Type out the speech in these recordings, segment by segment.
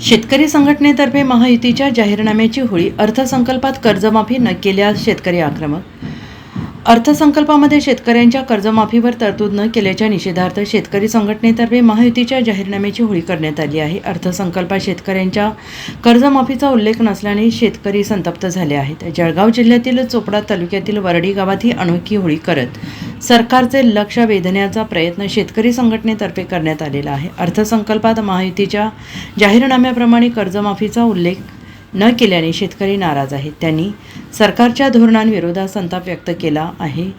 शेतकरी संघटनेतर्फे महायुतीच्या जाहीरनाम्याची होळी अर्थसंकल्पात कर्जमाफी न केल्यास शेतकरी आक्रमक. अर्थसंकल्पामध्ये शेतकऱ्यांच्या कर्जमाफीवर तरतूद न केल्याच्या निषेधार्थ शेतकरी संघटनेतर्फे महायुतीच्या जाहीरनाम्याची होळी करण्यात आली आहे. अर्थसंकल्पात शेतकऱ्यांच्या कर्जमाफीचा उल्लेख नसल्याने शेतकरी संतप्त झाले आहेत. जळगाव जिल्ह्यातील चोपडा तालुक्यातील वरडी गावात ही अनोखी होळी करत सरकारचे लक्ष वेधण्याचा प्रयत्न शेतकरी संघटनेतर्फे करण्यात आलेला आहे. अर्थसंकल्पात महायुतीच्या जाहीरनाम्याप्रमाणे कर्जमाफीचा उल्लेख न केल्याने शेतकरी नाराज आहेत. त्यांनी सरकारच्या धोरणांविरोधात संताप व्यक्त केला आहे.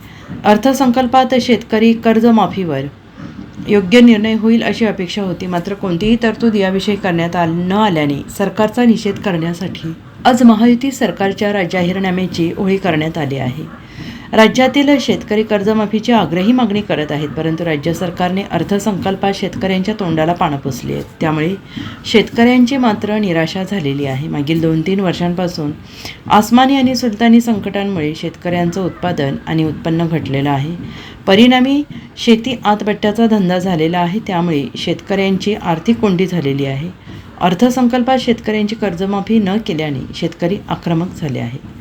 अर्थसंकल्पात शेतकरी कर्जमाफीवर योग्य निर्णय होईल अशी अपेक्षा होती. मात्र कोणतीही तरतूद याविषयी करण्यात आल न आल्याने सरकारचा निषेध करण्यासाठी आज महायुती सरकारच्या जाहीरनाम्याची ओळी करण्यात आली आहे. राज्यातील शेतकरी कर्जमाफीची आग्रही मागणी करत आहेत परंतु राज्य सरकारने अर्थसंकल्पात शेतकऱ्यांच्या तोंडाला पानं पुसली आहेत. त्यामुळे शेतकऱ्यांची मात्र निराशा झालेली आहे. मागील दोन तीन वर्षांपासून आसमानी आणि सुलतानी संकटांमुळे शेतकऱ्यांचं उत्पादन आणि उत्पन्न घटलेलं आहे. परिणामी शेती आतबट्ट्याचा धंदा झालेला आहे. त्यामुळे शेतकऱ्यांची आर्थिक कोंडी झालेली आहे. अर्थसंकल्पात शेतकऱ्यांची कर्जमाफी न केल्याने शेतकरी आक्रमक झाले आहे